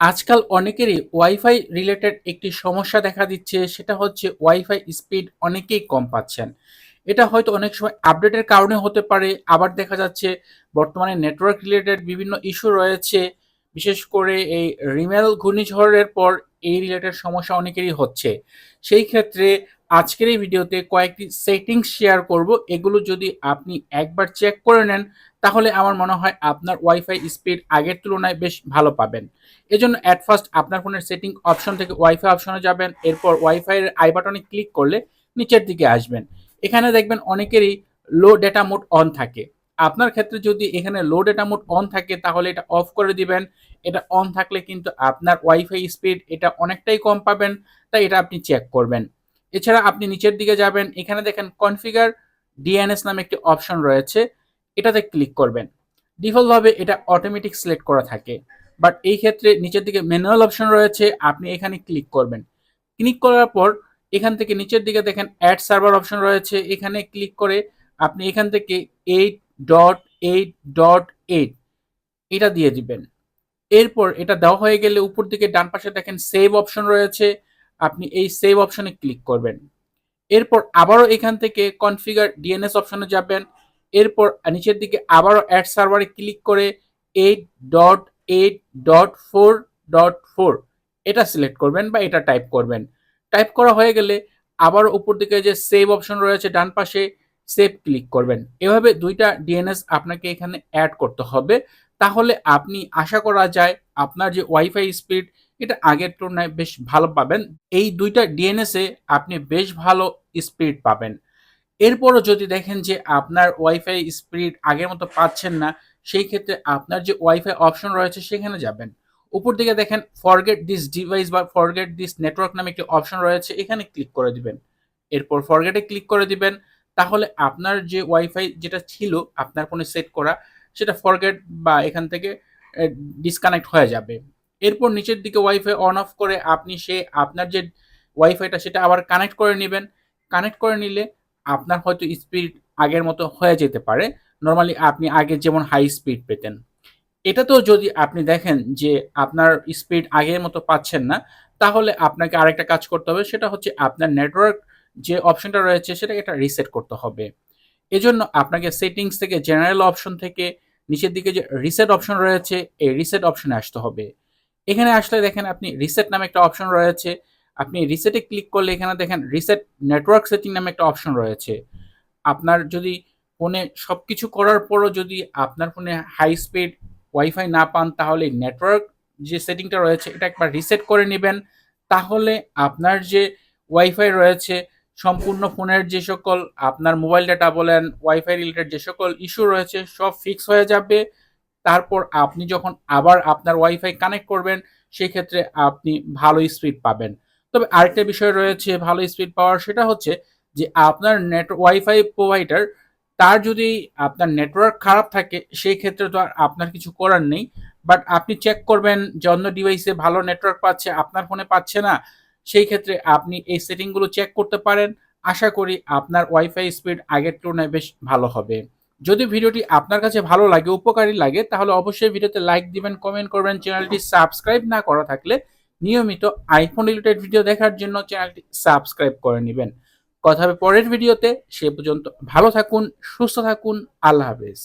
আজকাল অনেকেরই wifi related একটি সমস্যা দেখা দিচ্ছে, সেটা হচ্ছে ওয়াইফাই স্পিড অনেকেই কম পাচ্ছেন। এটা হয়তো অনেক সময় আপডেটের কারণে হতে পারে, আবার দেখা যাচ্ছে বর্তমানে নেটওয়ার্ক রিলেটেড বিভিন্ন ইস্যু রয়েছে, বিশেষ করে এই রিমেল ঘূর্ণিঝড়ের পর এই রিলেটেড সমস্যা অনেকেরই হচ্ছে। সেই ক্ষেত্রে আজকের এই ভিডিওতে কয়েকটি সেটিংস শেয়ার করব। এগুলো যদি আপনি একবার চেক করে নেন, তাহলে আমার মনে হয় আপনার ওয়াইফাই স্পিড আগের তুলনায় বেশ ভালো পাবেন। এজন্য অ্যাট ফার্স্ট আপনার ফোনের সেটিং অপশন থেকে ওয়াইফাই অপশনে যাবেন, এরপর ওয়াইফাই এর আই বাটনে ক্লিক করলে নিচের দিকে আসবেন। এখানে দেখবেন অনেকেরই লো ডেটা মোড অন থাকে। আপনার ক্ষেত্রে যদি এখানে লো ডেটা মোড অন থাকে, তাহলে এটা অফ করে দিবেন। এটা অন থাকলে কিন্তু আপনার ওয়াইফাই স্পিড এটা অনেকটাই কম পাবেন, তাই এটা আপনি চেক করবেন। এছাড়া আপনি নিচের দিকে যাবেন, এখানে দেখেন কনফিগার ডিএনএস নামে একটি অপশন রয়েছে, এটাতে ক্লিক করবেন। ডিফল্টভাবে এটা অটোমেটিক সিলেক্ট করা থাকে বাট এই ক্ষেত্রে নিচের দিকে ম্যানুয়াল অপশন রয়েছে, আপনি এখানে ক্লিক করবেন। ক্লিক করার পর এখান থেকে নিচের দিকে দেখেন অ্যাড সার্ভার অপশন রয়েছে, এখানে ক্লিক করে আপনি এখান থেকে eight dot eight dot eight এটা দিয়ে দিবেন। এরপর এটা দেওয়া হয়ে গেলে উপর দিকে ডান পাশে দেখেন সেভ অপশন রয়েছে আপনি এই সেভ অপশনে ক্লিক করবেন। এরপর আবারও এখান থেকে কনফিগার ডিএনএস অপশনে যাবেন। এরপর নিচের দিকে আবারও অ্যাড সার্ভারে ক্লিক করে eight dot eight dot four dot four এটা সিলেক্ট করবেন বা এটা টাইপ করবেন। টাইপ করা হয়ে গেলে আবার উপর দিকে যে সেভ অপশন রয়েছে ডান পাশে সেভ ক্লিক করবেন। এভাবে দুইটা ডিএনএস আপনাকে এখানে অ্যাড করতে হবে। তাহলে আপনি আশা করা যায় আপনার যে ওয়াইফাই স্পিড এটা আগের তুলনায় বেশ ভালো পাবেন। এই দুইটা ডিএনএসে আপনি বেশ ভালো স্পিড পাবেন। এরপরও যদি দেখেন যে আপনার ওয়াইফাই স্পিড আগের মতো পাচ্ছেন না, সেই ক্ষেত্রে আপনার যে ওয়াইফাই অপশন রয়েছে সেখানে যাবেন। উপর দিকে দেখেন ফরগেট দিস ডিভাইস বা ফরগেট দিস নেটওয়ার্ক নামে একটি অপশন রয়েছে, এখানে ক্লিক করে দিবেন। এরপর ফরগেটে ক্লিক করে দিবেন। তাহলে আপনার যে ওয়াইফাই যেটা ছিল, আপনার ফোনে সেট করা, সেটা ফরগেট বা এখান থেকে ডিসকানেক্ট হয়ে যাবে। এরপর নিচের দিকে ওয়াইফাই অন অফ করে আপনি সে আপনার যে ওয়াইফাইটা সেটা আবার কানেক্ট করে নেবেন। কানেক্ট করে নিলে আপনার হয়তো স্পিড আগের মতো হয়ে যেতে পারে। নর্মালি আপনি আগে যেমন হাই স্পিড পেতেন। এটাতেও যদি আপনি দেখেন যে আপনার স্পিড আগের মতো পাচ্ছেন না, তাহলে আপনাকে আরেকটা কাজ করতে হবে। সেটা হচ্ছে আপনার নেটওয়ার্ক যে অপশনটা রয়েছে সেটাকে এটা রিসেট করতে হবে। এজন্য আপনাকে সেটিংস থেকে জেনারেল অপশন থেকে নিচের দিকে যে রিসেট অপশন রয়েছে, এই রিসেট অপশনে আসতে হবে। এখানে আসলে দেখেন আপনি রিসেট নামে একটা অপশন রয়েছে। আপনি রিসেটে ক্লিক করলে এখানে দেখেন রিসেট নেটওয়ার্ক সেটিং নামে একটা অপশন রয়েছে। আপনার যদি ফোনে সব কিছু করার পরও যদি আপনার ফোনে হাই স্পিড ওয়াইফাই না পান, তাহলে নেটওয়ার্ক যে সেটিংটা রয়েছে, এটা একবার রিসেট করে নেবেন। তাহলে আপনার যে ওয়াইফাই রয়েছে, সম্পূর্ণ ফোনের যে সকল আপনার মোবাইল ডাটা বলেন ওয়াইফাই রিলেটেড যে সকল ইস্যু রয়েছে, সব ফিক্স হয়ে যাবে। তারপর আপনি যখন আবার আপনার ওয়াইফাই কানেক্ট করবেন সেই ক্ষেত্রে আপনি ভালো স্পিড পাবেন। তবে আরেকটা বিষয় রয়েছে ভালো স্পিড পাওয়ার, সেটা হচ্ছে যে আপনার নেট ওয়াইফাই প্রোভাইডার তার যদি আপনার নেটওয়ার্ক খারাপ থাকে সেই ক্ষেত্রে তো আর আপনার কিছু করার নেই। বাট আপনি চেক করবেন যে অন্য ডিভাইসে ভালো নেটওয়ার্ক পাচ্ছে, আপনার ফোনে পাচ্ছে না সেই ক্ষেত্রে আপনি এই সেটিংগুলো চেক করতে পারেন। আশা করি আপনার ওয়াইফাই স্পিড আগের তুলনায় বেশ ভালো হবে। যদি ভিডিওটি আপনার কাছে ভালো লাগে, উপকারী লাগে, তাহলে অবশ্যই ভিডিওতে লাইক দিবেন কমেন্ট করবেন, চ্যানেলটি সাবস্ক্রাইব না করা থাকলে নিয়মিত আইফোন রিলেটেড ভিডিও দেখার জন্য চ্যানেলটি সাবস্ক্রাইব করে নেবেন। কথা হবে পরের ভিডিওতে সে পর্যন্ত ভালো থাকুন, সুস্থ থাকুন, আল্লাহ হাফেজ।